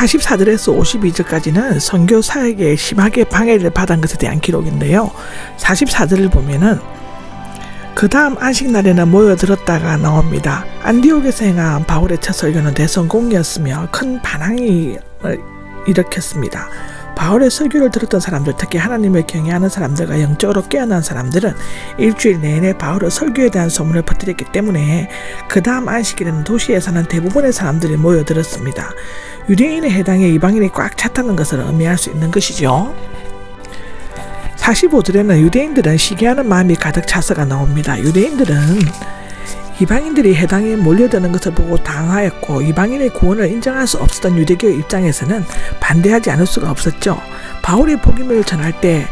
44절에서 52절까지는 선교 사역에 심하게 방해를 받은 것에 대한 기록인데요. 44절을 보면은 그 다음 안식날에는 모여들었다가 나옵니다. 안디옥에서 행한 바울의 첫 설교는 대성공이었으며 큰 반항이 어, 일으켰습니다. 바울의 설교를 들었던 사람들, 특히 하나님을 경외하는 사람들과 영적으로 깨어난 사람들은 일주일 내내 바울의 설교에 대한 소문을 퍼뜨렸기 때문에 그 다음 안식일에는 도시에 사는 대부분의 사람들이 모여들었습니다. 유대인에 해당해 이방인이 꽉 찼다는 것을 의미할 수 있는 것이죠. 45절에는 유대인들은 시기하는 마음이 가득 차서가 나옵니다. 유대인들은 이방인들이 해당에 몰려드는 것을 보고 당하였고 이방인의 구원을 인정할 수 없었던 유대교 입장에서는 반대하지 않을 수가 없었죠. 바울의 복음을 전할 때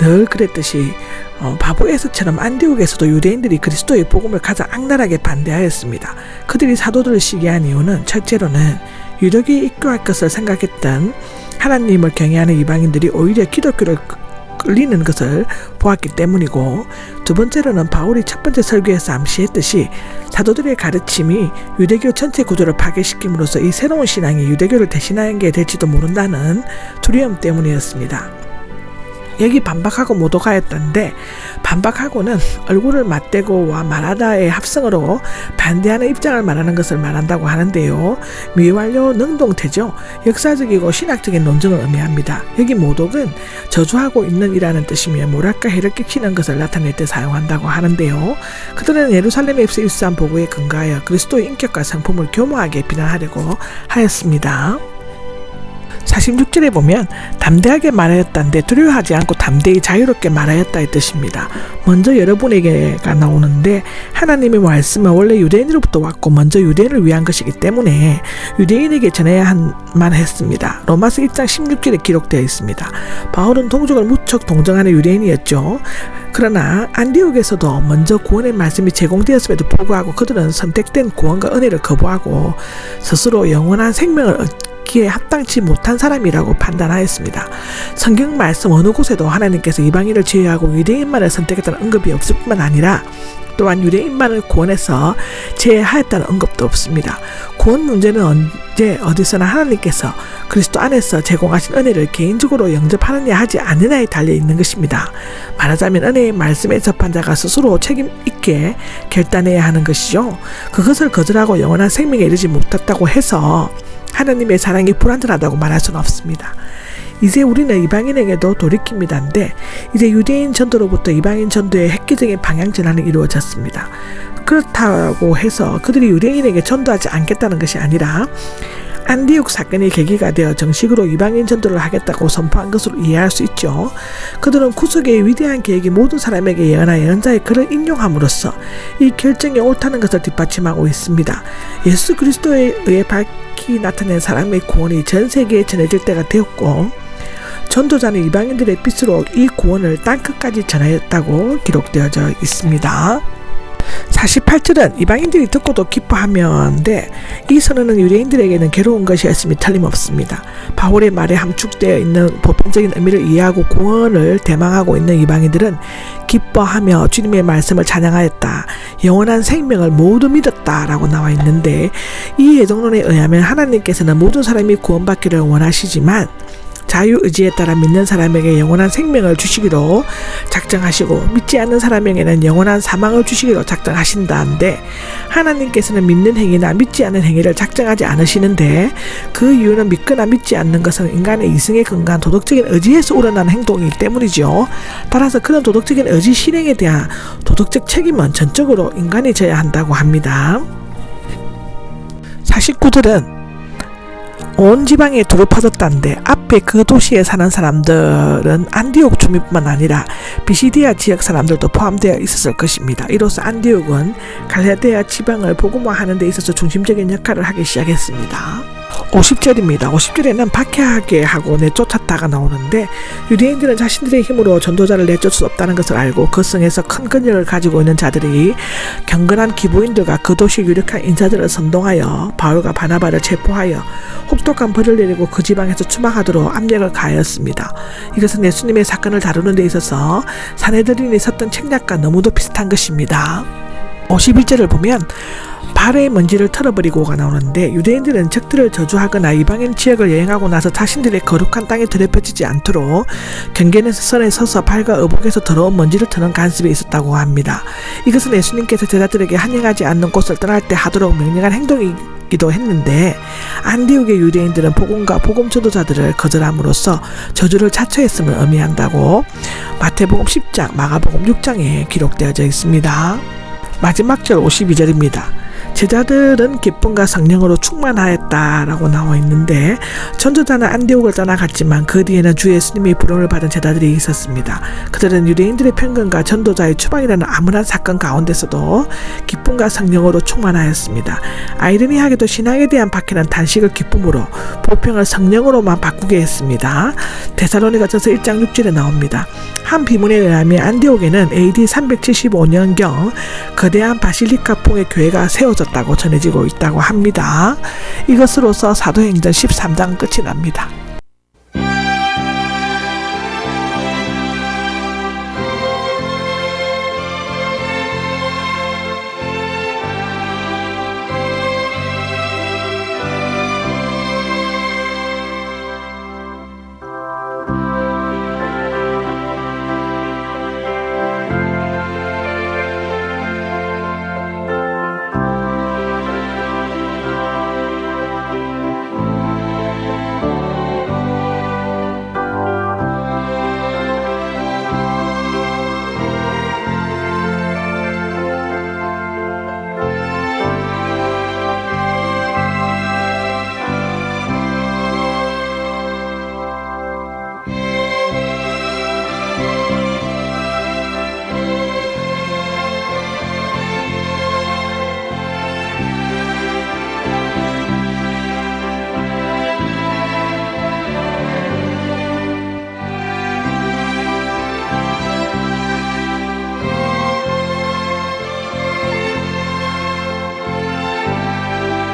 늘 그랬듯이 어, 바보에서처럼 안디옥에서도 유대인들이 그리스도의 복음을 가장 악랄하게 반대하였습니다. 그들이 사도들을 시기한 이유는 첫째로는 유대교에 입교할 것을 생각했던 하나님을 경외하는 이방인들이 오히려 기독교를 끌리는 것을 보았기 때문이고 두 번째로는 바울이 첫 번째 설교에서 암시했듯이 사도들의 가르침이 유대교 전체 구조를 파괴시킴으로써 이 새로운 신앙이 유대교를 대신하는 게 될지도 모른다는 두려움 때문이었습니다. 여기 반박하고 모독하였던데 반박하고는 얼굴을 맞대고와 말하다의 합성어로 반대하는 입장을 말하는 것을 말한다고 하는데요. 미완료 능동태죠. 역사적이고 신학적인 논증을 의미합니다. 여기 모독은 저주하고 있는 이라는 뜻이며 뭐랄까 해를 끼치는 것을 나타낼 때 사용한다고 하는데요. 그들은 예루살렘에 입수 일수한 보고에 근거하여 그리스도의 인격과 성품을 교묘하게 비난하려고 하였습니다. 46절에 보면 담대하게 말하였다는데 두려워하지 않고 담대히 자유롭게 말하였다의 뜻입니다. 먼저 여러분에게가 나오는데 하나님의 말씀은 원래 유대인으로부터 왔고 먼저 유대인을 위한 것이기 때문에 유대인에게 전해야 한만 했습니다. 로마서 1장 16절에 기록되어 있습니다. 바울은 동족을 무척 동정하는 유대인이었죠. 그러나 안디옥에서도 먼저 구원의 말씀이 제공되었음에도 불구하고 그들은 선택된 구원과 은혜를 거부하고 스스로 영원한 생명을 기에 합당치 못한 사람이라고 판단하였습니다. 성경 말씀 어느 곳에도 하나님께서 이방인을 제외하고 유대인만을 선택했다는 언급이 없을 뿐만 아니라 또한 유대인만을 구원해서 제외하였다는 언급도 없습니다. 구원 문제는 언제 어디서나 하나님께서 그리스도 안에서 제공하신 은혜를 개인적으로 영접하느냐 하지 않느냐에 달려 있는 것입니다. 말하자면 은혜의 말씀에 접한 자가 스스로 책임 있게 결단해야 하는 것이죠. 그것을 거절하고 영원한 생명에 이르지 못했다고 해서 하나님의 사랑이 불완전하다고 말할 수는 없습니다. 이제 우리는 이방인에게도 돌이킵니다인데 이제 유대인 전도로부터 이방인 전도의 획기적인 방향 전환이 이루어졌습니다. 그렇다고 해서 그들이 유대인에게 전도하지 않겠다는 것이 아니라 안디옥 사건이 계기가 되어 정식으로 이방인 전도를 하겠다고 선포한 것으로 이해할 수 있죠. 그들은 구속의 위대한 계획이 모든 사람에게 예언하여 연자의 글을 인용함으로써 이 결정이 옳다는 것을 뒷받침하고 있습니다. 예수 그리스도에 의해 밝히 나타낸 사람의 구원이 전 세계에 전해질 때가 되었고 전도자는 이방인들의 빛으로 이 구원을 땅끝까지 전하였다고 기록되어져 있습니다. 48절은 이방인들이 듣고도 기뻐하면데 이 선언은 유대인들에게는 괴로운 것이었음이 틀림없습니다. 바울의 말에 함축되어 있는 보편적인 의미를 이해하고 구원을 대망하고 있는 이방인들은 기뻐하며 주님의 말씀을 찬양하였다. 영원한 생명을 모두 믿었다라고 나와 있는데 이 예정론에 의하면 하나님께서는 모든 사람이 구원받기를 원하시지만 자유의지에 따라 믿는 사람에게 영원한 생명을 주시기로 작정하시고 믿지 않는 사람에게는 영원한 사망을 주시기로 작정하신다는데 하나님께서는 믿는 행위나 믿지 않는 행위를 작정하지 않으시는데 그 이유는 믿거나 믿지 않는 것은 인간의 이승에 근거한 도덕적인 의지에서 우러나는 행동이기 때문이죠. 따라서 그런 도덕적인 의지 실행에 대한 도덕적 책임은 전적으로 인간이 져야 한다고 합니다. 49들은 온 지방에 두루 퍼졌다는데 앞에 그 도시에 사는 사람들은 안디옥 주민뿐만 아니라 비시디아 지역 사람들도 포함되어 있었을 것입니다. 이로써 안디옥은 갈라디아 지방을 복음화하는 데 있어서 중심적인 역할을 하기 시작했습니다. 50절입니다. 50절에는 박해하게 하고 내쫓았다가 나오는데 유대인들은 자신들의 힘으로 전도자를 내쫓을 수 없다는 것을 알고 그 성에서 큰 근력을 가지고 있는 자들이 경건한 기부인들과 그 도시 유력한 인사들을 선동하여 바울과 바나바를 체포하여 혹독한 벌을 내리고 그 지방에서 추방하도록 압력을 가하였습니다. 이것은 예수님의 사건을 다루는 데 있어서 사내들인이 섰던 책략과 너무도 비슷한 것입니다. 51절을 보면 발의 먼지를 털어버리고가 나오는데 유대인들은 적들을 저주하거나 이방인 지역을 여행하고 나서 자신들의 거룩한 땅에 더럽혀지지 않도록 경계는 선에 서서 발과 의복에서 더러운 먼지를 터는 간섭이 있었다고 합니다. 이것은 예수님께서 제자들에게 한행하지 않는 곳을 떠날 때 하도록 명령한 행동이 기도 했는데 안디옥의 유대인들은 복음과 복음 전도자들을 거절함으로써 저주를 자처했음을 의미한다고 마태복음 10장, 마가복음 6장에 기록되어져 있습니다. 마지막 절 52절입니다. 제자들은 기쁨과 성령으로 충만하였다라고 나와 있는데 전도자는 안디옥을 떠나갔지만 그 뒤에는 주 예수님이 부름을 받은 제자들이 있었습니다. 그들은 유대인들의 편견과 전도자의 추방이라는 암울한 사건 가운데서도 기쁨과 성령으로 충만하였습니다. 아이러니하게도 신앙에 대한 박해는 단식을 기쁨으로 보평을 성령으로만 바꾸게 했습니다. 데살로니가전서 1장 6절에 나옵니다. 한 비문에 의하면 안디옥에는 AD 375년경 거대한 바실리카풍의 교회가 세워졌다고 전해지고 있다고 합니다. 이것으로서 사도행전 13장 끝이 납니다.